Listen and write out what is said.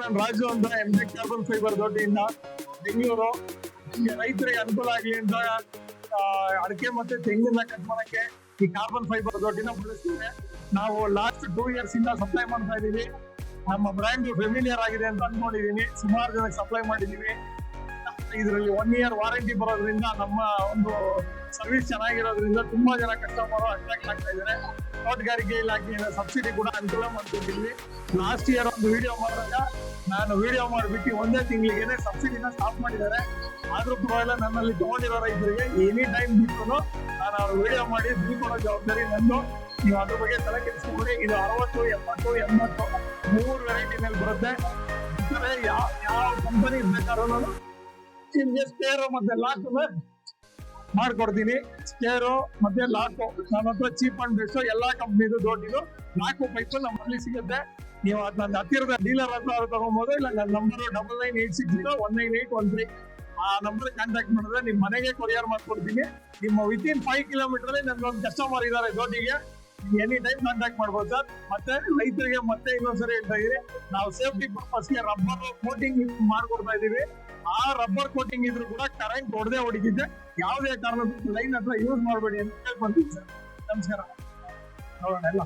ನಾನು ರಾಜು ಅಂತ M G carbon fibre ದೊಡ್ಡಿಯಿಂದ ಬೆಂಗಳೂರು. ನಿಮ್ಗೆ ರೈತರಿಗೆ ಅನುಕೂಲ ಆಗಲಿ ಅಂತ ಅಡಿಕೆ ಮತ್ತೆ ತೆಂಗಿನ ಕಟ್ ಮಾಡಕ್ಕೆ ಈ ಕಾರ್ಬನ್ ಫೈಬರ್ ದೊಡ್ಡಿನ ಬಳಸ್ತೀವಿ ನಾವು ಲಾಸ್ಟ್ ಟೂ ಇಯರ್ಸ್ ಇಂದ ಸಪ್ಲೈ ಮಾಡ್ತಾ ಇದೀವಿ ನಮ್ಮ ಬ್ರ್ಯಾಂಡ್ ಫೆಮಿಲಿಯರ್ ಆಗಿದೆ ಅಂತ ಅನ್ಕೊಂಡಿದೀನಿ. ಸುಮಾರು ಜನಕ್ಕೆ ಸಪ್ಲೈ ಮಾಡಿದೀವಿ. ಇದರಲ್ಲಿ ಒನ್ ಇಯರ್ ವಾರಂಟಿ ಬರೋದ್ರಿಂದ ನಮ್ಮ ಒಂದು ಸರ್ವಿಸ್ ಚೆನ್ನಾಗಿರೋದ್ರಿಂದ ತುಂಬಾ ಜನ ಕಸ್ಟಮರ್ ಅಟ್ರಾಕ್ಟ್ ಆಗ್ತಾ ಇದ್ದಾರೆ. ತೋಟಗಾರಿಕೆ ಇಲಾಖೆಯಿಂದ ಸಬ್ಸಿಡಿ ಕೂಡ ಅನುಕೂಲ ಮಾಡ್ಕೊಂಡಿದ್ವಿ. ಲಾಸ್ಟ್ ಇಯರ್ ಒಂದು ವಿಡಿಯೋ ಮಾಡಿದಾಗ ನಾನು ವಿಡಿಯೋ ಮಾಡಿಬಿಟ್ಟು ಒಂದೇ ತಿಂಗಳಿಗೆ ಸಬ್ಸಿಡಿನ ಸ್ಟಾಪ್ ಮಾಡಿದ್ದಾರೆ. ಆದ್ರೂ ಪರವಾಗಿಲ್ಲ, ನನ್ನಲ್ಲಿ ತಗೊಂಡಿರೋ ರೈತರಿಗೆ ಎನಿ ಟೈಮ್ ಬಿಟ್ಟು ನಾನು ಅವ್ರ ವಿಡಿಯೋ ಮಾಡಿ ಬಿಡ್ಕೊಳ್ಳೋ ಜವಾಬ್ದಾರಿ ನಂದು. ನೀವು ಅದ್ರ ಬಗ್ಗೆ ತಲೆ ಕೆಡಿಸ್ಕೊಂಡ್ರೆ ಇದು ಅರವತ್ತು, ಎಪ್ಪತ್ತು, ಎಂಬತ್ತು, ಮೂರು ವೆರೈಟಿ ಮೇಲೆ ಬರುತ್ತೆ. ಯಾವ ಯಾವ ಕಂಪನಿ ಬೇಕಾದ್ರೂ ನಿಮ್ಗೆ ಸ್ಟೇರೋ ಮತ್ತೆ ಲಾಕ್ ಮಾಡ್ಕೊಡ್ತೀನಿ. ಸ್ಟೇರು ಮತ್ತೆ ಲಾಕು ನನ್ನ ಹತ್ರ ಚೀಪ್ ಅಂಡ್ ಬೆಸ್ಟ್ ಎಲ್ಲಾ ಕಂಪ್ನಿದು ದೊಡ್ಡದು. ನಾಲ್ಕು ಪೈಪ್ ನಮ್ಮಲ್ಲಿ ಸಿಗುತ್ತೆ. ನೀವು ಅದನ್ನ ಹತ್ತಿರದ ಡೀಲರ್ ಹತ್ರ ತಗೊಬೋದು, ಇಲ್ಲ ನನ್ನ number double nine eight six zero one nine eight one three ಆ ನಂಬರ್ ಕಾಂಟ್ಯಾಕ್ಟ್ ಮಾಡಿದ್ರೆ ನಿಮ್ ಮನೆಗೆ ಕೊರಿಯರ್ ಮಾಡ್ಕೊಡ್ತೀನಿ. ನಿಮ್ಮ ವಿತಿನ್ ಫೈವ್ ಕಿಲೋಮೀಟರ್ ಒಂದು ಕಸ್ಟಮರ್ ಇದಾರೆ ದೊಡ್ಡಿಗೆ. ಎನಿ ಟೈಮ್ ಕಾಂಟ್ಯಾಕ್ಟ್ ಮಾಡ್ಬೋದು ಸರ್. ಮತ್ತೆ ರೈತರಿಗೆ ಮತ್ತೆ ಇನ್ನೊಂದ್ಸರಿ ಹೇಳ್ತಾ ಇದೀವಿ ನಾವು ಸೇಫ್ಟಿ ಪರ್ಪಸ್ಗೆ ರಬ್ಬರ್ ಕೋಟಿಂಗ್ ಮಾಡ್ಕೊಡ್ತಾ ಇದೀವಿ ಆ ರಬ್ಬರ್ ಕೋಟಿಂಗ್ ಇದ್ರು ಕೂಡ ಕರೆಂಟ್ ಹೊಡೆದೇ ಹೊಡಿತಿದ್ದೆ ಯಾವುದೇ ಕಾರಣಕ್ಕೂ ಲೈನ್ ಹತ್ರ ಯೂಸ್ ಮಾಡಬೇಡಿ ಅಂತ ಕೇಳ್ಕೊಂತೀನಿ ಸರ್ ನಮಸ್ಕಾರ. ನೋಡೋಣ ಎಲ್ಲ.